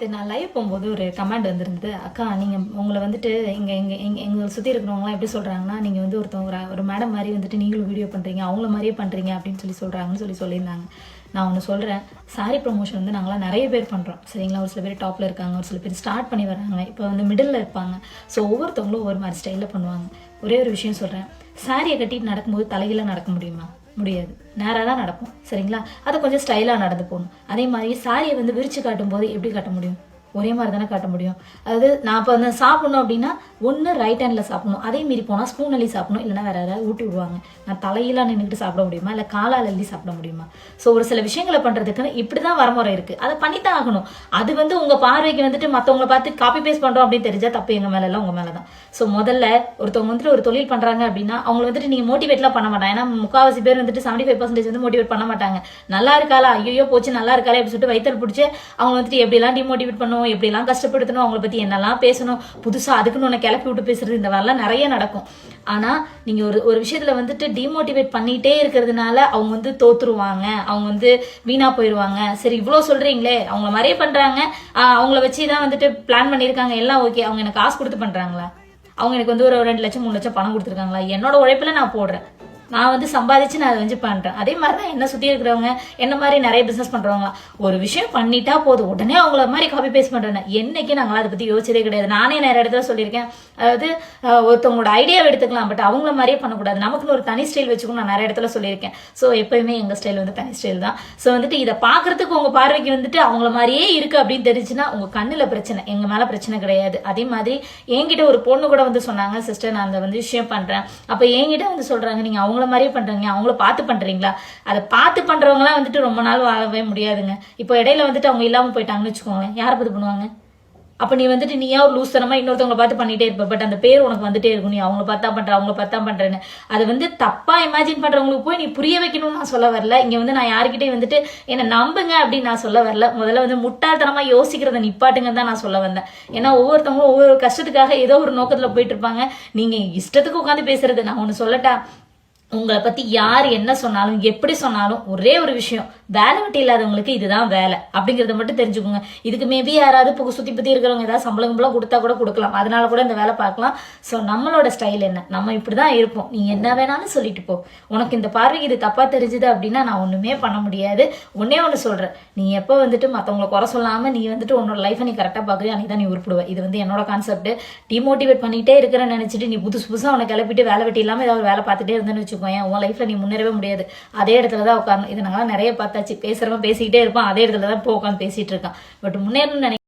நேற்று நான் லைவ் போகும்போது ஒரு கமெண்ட் வந்திருந்தது. அக்கா நீங்கள் உங்களை வந்துட்டு இங்கே எங்கள் எங்கள் எங்களை சுற்றி இருக்கிறவங்களாம் எப்படி சொல்கிறாங்கன்னா நீங்கள் வந்து ஒருத்தவங்க ஒரு- ஒரு மேடம் மாதிரி வந்துட்டு நீங்களும் வீடியோ பண்ணுறீங்க அவங்கள மாதிரியே பண்ணுறீங்க அப்படின்னு சொல்லி சொல்கிறாங்கன்னு சொல்லி சொல்லியிருந்தாங்க. நான் ஒன்று சொல்கிறேன் சாரி ப்ரொமோஷன் வந்து நாங்களாம் நிறைய பேர் பண்ணுறோம் சரிங்களா? ஒரு சில பேர் டாப்பில் இருக்காங்க ஒரு சில பேர் ஸ்டார்ட் பண்ணி வராங்க இப்போ வந்து மிடில் இருப்பாங்க. ஸோ ஒவ்வொருத்தவங்களும் ஒவ்வொரு மாதிரி ஸ்டைலில் பண்ணுவாங்க. ஒரே ஒரு விஷயம் சொல்கிறேன் சாரியை கட்டிட்டு நடக்கும்போது தலையில நடக்க முடியுமா? முடியாது. நேராக தான் நடப்போம் சரிங்களா? அதை கொஞ்சம் ஸ்டைலாக நடந்து போகணும். அதே மாதிரி சாரியை வந்து விரிச்சு காட்டும் போது எப்படி காட்ட முடியும்? ஒரே மாதிரி தானே காட்ட முடியும். அதாவது நான் இப்போ வந்து சாப்பிடணும் அப்படின்னா ஒன்று ரைட் ஹேண்டில் சாப்பிடணும். அதே மீறி போனால் ஸ்பூன் அள்ளி சாப்பிடணும். இல்லைன்னா வேற யாராவது ஊட்டி விடுவாங்க. நான் தலையெல்லாம் நின்றுட்டு சாப்பிட முடியுமா? இல்லை காலால் அள்ளி சாப்பிட முடியுமா? ஸோ ஒரு சில விஷயங்களை பண்ணுறதுக்குன்னு இப்படி தான் வரமுறை இருக்குது அதை பண்ணித்தான் ஆகணும். அது வந்து உங்கள் பார்வைக்கு வந்துட்டு மற்றவங்கள பார்த்து காப்பி பேஸ்ட் பண்ணுறோம் அப்படின்னு தெரிஞ்சால் தப்பு. எங்கள் மேலே உங்கள் மேலே தான் ஸோ முதல்ல ஒருத்தவங்க வந்துட்டு ஒரு தொழில் பண்ணுறாங்க அப்படின்னா அவங்கள வந்துட்டு நீங்கள் மோட்டிவேட்லாம் பண்ண மாட்டாங்க. ஏன்னா முக்காவாசி பேர் வந்துட்டு செவன்டி ஃபைவ் பர்சன்டேஜ் வந்து மோட்டிவேட் பண்ண மாட்டாங்க. நல்லா இருக்காளா? ஐயோ போச்சு நல்லா இருக்காளே அப்படின்னு சொல்லிட்டு வயிற்று பிடிச்சி அவங்க வந்துட்டு எப்படிலாம் டிமோட்டிவேட் பண்ணணும் எப்படிலாம் கஷ்டப்படுத்தணும் அவங்கள பற்றி என்னெல்லாம் பேசணும் புதுசாக அதுக்குன்னு ஒன்று கிளப்பி விட்டு பேசுறது இந்த மாதிரிலாம் நிறைய நடக்கும். ஆனால் நீங்கள் ஒரு ஒரு விஷயத்தில் வந்துட்டு டிமோட்டிவேட் பண்ணிகிட்டே இருக்கிறதுனால அவங்க வந்து தோத்துருவாங்க அவங்க வந்து வீணாக போயிடுவாங்க சரி இவ்வளோ சொல்கிறீங்களே அவங்கள மாதிரியே பண்ணுறாங்க அவங்கள வச்சு தான் வந்துட்டு பிளான் பண்ணியிருக்காங்க. எல்லாம் ஓகே. அவங்க எனக்கு காசு கொடுத்து பண்ணுறாங்களா அவங்க எனக்கு வந்து ஒரு ரெண்டு லட்சம் மூணு லட்சம் பணம் கொடுத்துருக்காங்களா? என்னோட உழைப்பில் நான் போடுறேன். நான் வந்து சம்பாதிச்சு நான் அதை வந்து பண்ணுறேன் அதே மாதிரி தான் என்ன சுற்றி இருக்கிறவங்க என்ன மாதிரி நிறைய பிஸ்னஸ் பண்ணுறவங்க ஒரு விஷயம் பண்ணிட்டா போதும். உடனே அவங்கள மாதிரி காப்பி பேஸ்ட் பண்ணுறேன் என்னைக்கு நாங்களாம் அதை பற்றி யோசிச்சதே கிடையாது. நானே நிறைய இடத்துல சொல்லியிருக்கேன். அதாவது ஒருத்தவங்களோட ஐடியாவை எடுத்துக்கலாம். பட் அவங்கள மாதிரியே பண்ணக்கூடாது. நமக்குன்னு ஒரு தனி ஸ்டைல் வச்சுக்கணும் நான் நிறைய இடத்துல சொல்லியிருக்கேன். ஸோ எப்பயுமே எங்கள் ஸ்டைல் வந்து தனி ஸ்டைல் தான். ஸோ வந்துட்டு இதை பார்க்கறதுக்கு உங்கள் பார்வைக்கு வந்துட்டு அவங்கள மாதிரியே இருக்குது அப்படின்னு தெரிஞ்சுன்னா உங்கள் கண்ணில் பிரச்சனை எங்கள் மேலே பிரச்சனை கிடையாது. அதே மாதிரி என்கிட்ட ஒரு பொண்ணு கூட வந்து சொன்னாங்க சிஸ்டர் நான் அந்த வந்து விஷயம் பண்ணுறேன் அப்போ என்கிட்ட வந்து சொல்கிறாங்க நீங்கள் அவங்க அவங்கள மாதிரியே பண்ணுறீங்க அவங்கள பார்த்து பண்ணுறீங்களா அதை பார்த்து பண்ணுறவங்களாம் வந்துட்டு ரொம்ப நாள் வாழவே முடியாதுங்க. இப்போ இடையில வந்துட்டு அவங்க இல்லாமல் போயிட்டாங்கன்னு வச்சுக்கோங்களேன். யாரை பார்த்து பண்ணுவாங்க? அப்போ நீ வந்துட்டு நீயா ஒரு லூசனமா இன்னொருத்தவங்களை பார்த்து பண்ணிட்டே இருப்ப? பட் அந்த பேர் உனக்கு வந்துட்டே இருக்கும். நீ அவங்கள பார்த்தா பண்ற அவங்கள பார்த்தா பண்றேன்னு. அது வந்து தப்பா இமேஜின் பண்றவங்களுக்கு போய் நீ புரிய வைக்கணும்னு நான் சொல்ல வரல. இங்க வந்து நான் யாருக்கிட்டையும் வந்துட்டு என்னை நம்புங்க அப்படின்னு நான் சொல்ல வரல. முதல்ல வந்து முட்டாள்தனமா யோசிக்கிறத நிப்பாட்டுங்க தான் நான் சொல்ல வந்தேன். ஏன்னா ஒவ்வொருத்தவங்களும் ஒவ்வொரு கஷ்டத்துக்காக ஏதோ ஒரு நோக்கத்துல போயிட்டு இருப்பாங்க. நீங்க இஷ்டத்துக்கு உட்காந்து பேசுறது. நான் ஒன்று சொல்லட்டா? உங்களை பத்தி யார் என்ன சொன்னாலும் எப்படி சொன்னாலும் ஒரே ஒரு விஷயம் வேலை வெட்டி இல்லாதவங்களுக்கு இதுதான் வேலை. அப்படிங்கறத மட்டும் தெரிஞ்சுக்கோங்க. இதுக்கு மேபி யாராவது புகை சுத்தி பத்தி இருக்கிறவங்க ஏதாவது சம்பளம் கிம்பளம் கொடுத்தா கூட கொடுக்கலாம். அதனால கூட இந்த வேலை பார்க்கலாம். ஸோ நம்மளோட ஸ்டைல் என்ன? நம்ம இப்படிதான் இருப்போம். நீ என்ன வேணாலும் சொல்லிட்டு போ. உனக்கு இந்த பார்வைக்கு இது தப்பா தெரிஞ்சுது அப்படின்னா நான் ஒண்ணுமே பண்ண முடியாது. ஒன்னே ஒன்று சொல்றேன். நீ எப்போ வந்துட்டு மற்றவங்களை குறை சொல்லாம நீ வந்துட்டு உன்னோட லைஃபை நீ கரெக்டாக பார்க்குறியா அன்னைக்கு தான் நீ உருப்பிடுவ. இது வந்து என்னோட கான்செப்ட் டிமோட்டிவேட் பண்ணிட்டே இருக்கிறேன்னு நினைச்சிட்டு நீ புதுசு புதுசாக உனக்கு கிளப்பிட்டு வேலை வெட்டி இல்லாமல் ஏதாவது வேலை பார்த்துட்டே இருந்தேன்னு வச்சுக்கோயேன். உன் லைஃப்ல நீ முன்னேறவே முடியாது. அதே இடத்துல தான் உட்காந்து இதனால நாங்களாம் நிறைய பார்த்தாச்சு. பேசுறவன் பேசிக்கிட்டே இருப்பான். அதே இடத்துல தான் போ உட்காந்து பேசிட்டு இருக்கான். பட் முன்னேறணும்னு நினை